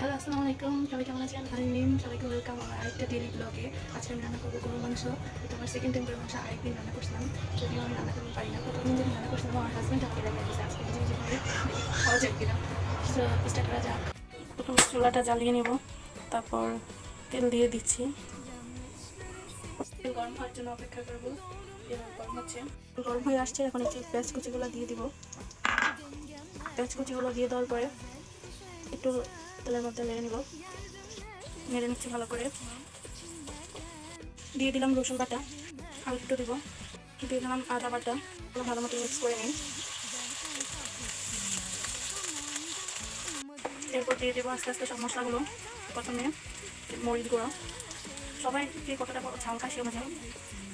Hello, আসসালামু আলাইকুম। সবাই কেমন আছেন? আমি নিম সবাইকে ওয়েলকাম আমার আরেকটা ডেলি ব্লগে আজকে আমি রান্না করব গরুর মাংস। আমার সেকেন্ড টাইম গরুর মাংস আরেকদিন রান্না করছিলাম। যদিও আমি রান্না করতে পারি না। প্রথমদিন যেদিন রান্না করছিলাম, আমার হাজব্যান্ড আমাকে করছে আজকে নিজে করে খাওয়া কিনা। তো করা যাক। চুলাটা জ্বালিয়ে নেব। তারপর তেল দিয়ে দিচ্ছি। তেল গরম হওয়ার জন্য অপেক্ষা করব। গরম হচ্ছে। গরম হয়ে আসছে। এখন একটু পেঁয়াজ কুচিগুলো দিয়ে দিব। পেঁয়াজ কুচিগুলো দিয়ে দেওয়ার পরে একটু তেলের মধ্যে নেড়ে নিব। নেড়ে নিচ্ছি ভালো করে। দিয়ে দিলাম রসুন বাটা। আর একটু দিব। দিয়ে দিলাম আদা বাটা। ভালো মতো মিক্স করে নিই। এরপর দিয়ে দেবো আস্তে আস্তে সব মশলাগুলো। প্রথমে মরিচ গুঁড়ো। সবাই যে কতটা ঝাল খায় সে অনুযায়ী।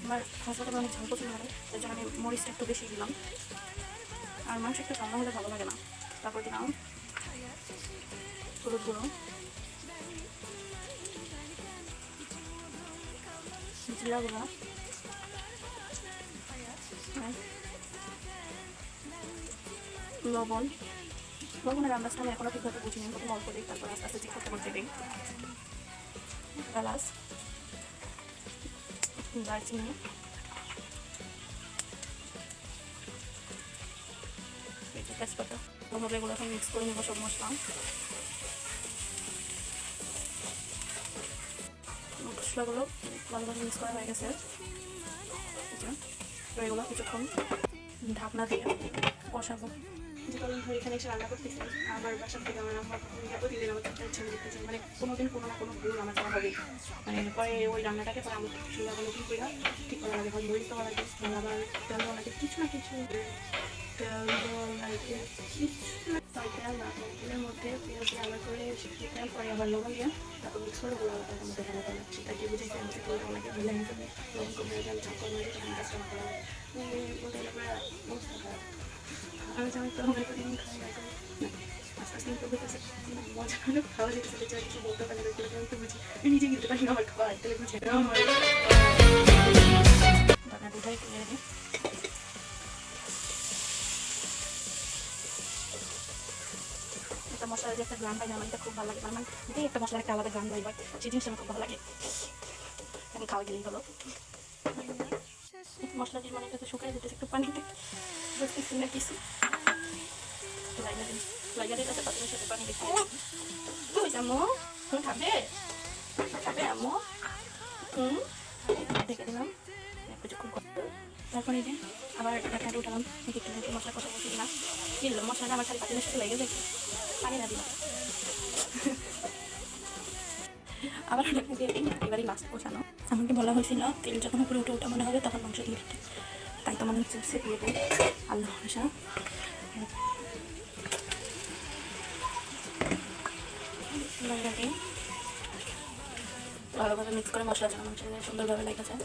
আমার হাসপাতালে অনেক ঝাল পছন্দ করে তাই জন্য আমি মরিচটা একটু বেশি দিলাম। আর মাংস একটু ঠান্ডা হলে ভালো লাগে না। তারপর দিলাম হলুদ গুঁড়ো জিরা গুঁড়া লবণ লবণের আন্দাজটা আমি এখনও ঠিকভাবে বুঝিনি প্রথম অল্প দিই তারপর আস্তে আস্তে ঠিক করতে করতে দিই এলাচ দারচিনি তেজপাতা ভালোভাবে এগুলো এখন মিক্স করে নেব সব মশলা। মশলাগুলো ভালোভাবে মিক্স করা হয়ে গেছে। এবার এগুলো কিছুক্ষণ ঢাকনা দিয়ে কষাবো। যে ধরে এখানে এসে রান্না আমার বাসা থেকে আমার আমার একটা ছেলে দিতেছে মানে কোনোদিন কোনো না কোনো ভুল আমার হবে মানে পরে ওই রান্নাটাকে পরে আমি সুন্দর নতুন করে ঠিক করা লাগে লাগে কিছু না কিছু আবার লবণ দিয়ে তারপর মিক্স করে গুলো আলাদা মধ্যে ঢালা করা সেটাকে বুঝে তেল মধ্যে তেল দেওয়া লাগে ভুলে হিসেবে লবণ করে দেন চাপড় মেরে তখন কাজটা করা ওটা এবার অবস্থা খারাপ। আমি জানি তো আমরা প্রতিদিন খাই এখন আস্তে আস্তে ইম্প্রুভ হতেছে মজা হলো খাওয়া যেতেছে বেচারা কিছু বলতে পারি না আমি তো বুঝি, আমি নিজে কিনতে পারি না আমার খাওয়া, তাহলে বুঝি আমার। দাদা দুটাই তুলে দিই একটা মশলার যে একটা গ্রাম পাই এটা খুব ভালো লাগে। আমার যে একটা মশলার একটা আলাদা গ্রাম পাই বাট সেই জিনিসটা আমার খুব ভালো লাগে। এখন খাওয়া গেলেই হলো। মশলা দিয়ে মানে যাতে শুকাই দিতেছে একটু পানি দিতে বুঝতেছি না কিছু লাইনারি তাতে পাত্রের সাথে পানি দিতে তুই আম্মু, তুমি খাবে? খাবে আম্মু? হুম? দেখে দিলাম। তারপরে আবার ঢাকনাটা উঠালাম। মশলা কষা বসে কিনলো মশলাটা আমার খালি পাতিলের সাথে লেগে দিলাম আবার এবারই মাছ কষানো আমাকে বলা হয়েছিল, তেল যখন উপরে উঠে ওঠা মনে হবে তখন মাংস দিয়ে দিতে। তাই তো মনে হচ্ছে সে দিয়ে আশা লঙ্কাটি ভালোভাবে মিক্স করে মশলা যেন গায়ে সুন্দরভাবে লেগে যায়।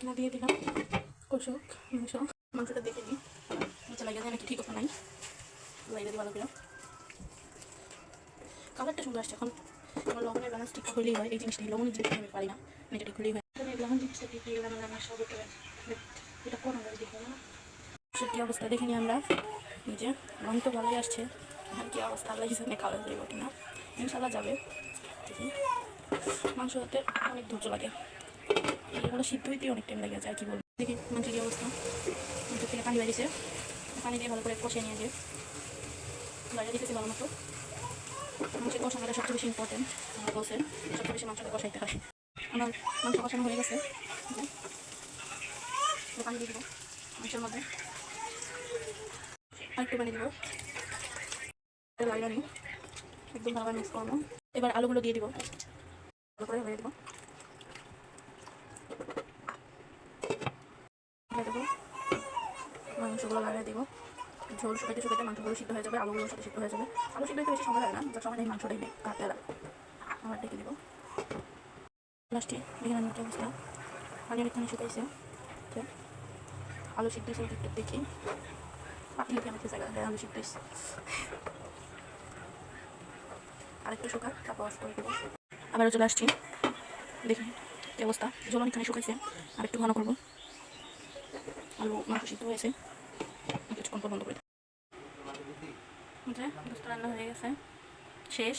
ঢাকনা দিয়ে দিলাম। কষুক মাংস মাংসটা দেখে নিই। নিচে লাগে যায় নাকি? ঠিক ওঠা নাই। লাগিয়ে দিই ভালো করে। কালারটা সুন্দর আসছে এখন। আমার লবণের ব্যালেন্স ঠিক হলেই হয়। এই জিনিসটা লবণের জিনিসটা আমি পারি না। মানে এটা ঠিক হলেই হয়। তবে লবণ জিনিসটা ঠিক হয়ে গেলে আমার রান্নার সব হতে এটা কোন দেখব না। সত্যি অবস্থা? দেখে নিই আমরা। যে রং তো ভালোই আসছে। আর কি অবস্থা? আল্লাহ হিসাবে খাওয়া যাবে কিনা ইনশাল্লাহ যাবে। মাংস হতে অনেক ধৈর্য লাগে। এগুলো সিদ্ধ হইতে অনেক টাইম লাগে যায় কি বলব। দেখি, মাংসের কি অবস্থা? মাংস থেকে পানি বেরিয়েছে। পানি দিয়ে ভালো করে কষিয়ে নিয়ে যে লাগিয়ে দিতেছি ভালো মতো। মাংসের কষানোটা সবচেয়ে বেশি ইম্পর্টেন্ট আমার বলছে সবচেয়ে বেশি মাংসটা কষাইতে হয়। আমার মাংস কষানো হয়ে গেছে। পানি দিয়ে দেবো মাংসের মধ্যে। আর একটু পানি দিব। লাইনারি একদম ভালো মিক্স করব। এবার আলুগুলো দিয়ে দিব। ভালো করে হয়ে দেবো দিয়ে দেবো মাংসগুলো লাগিয়ে দিব। ঝোল শুকাইতে শুকাইতে মাংসগুলো সিদ্ধ হয়ে যাবে, আলুগুলো সাথে সিদ্ধ হয়ে যাবে। আলু সিদ্ধ হতে বেশি সময় লাগে না যা সময় নেই মাংসটাই নেই কাটতে লাগে আবার ডেকে দিব লাস্টে দেখে আমি একটা অবস্থা। পানি শুকাইছে। আলু সিদ্ধ হয়েছে একটু দেখি। পাখি লিখে আমাকে জায়গা আলু সিদ্ধ হয়েছে। আরেকটু শুকা তারপর অফ করে দেবো। আবারও চলে আসছি। দেখি অবস্থা। জল অনেকখানি শুকাইছে আর একটু ঘন করব। আলু মাংস সিদ্ধ হয়েছে। কিছুক্ষণ পর বন্ধ করে দোস্ত রান্না হয়ে গেছে। শেষ।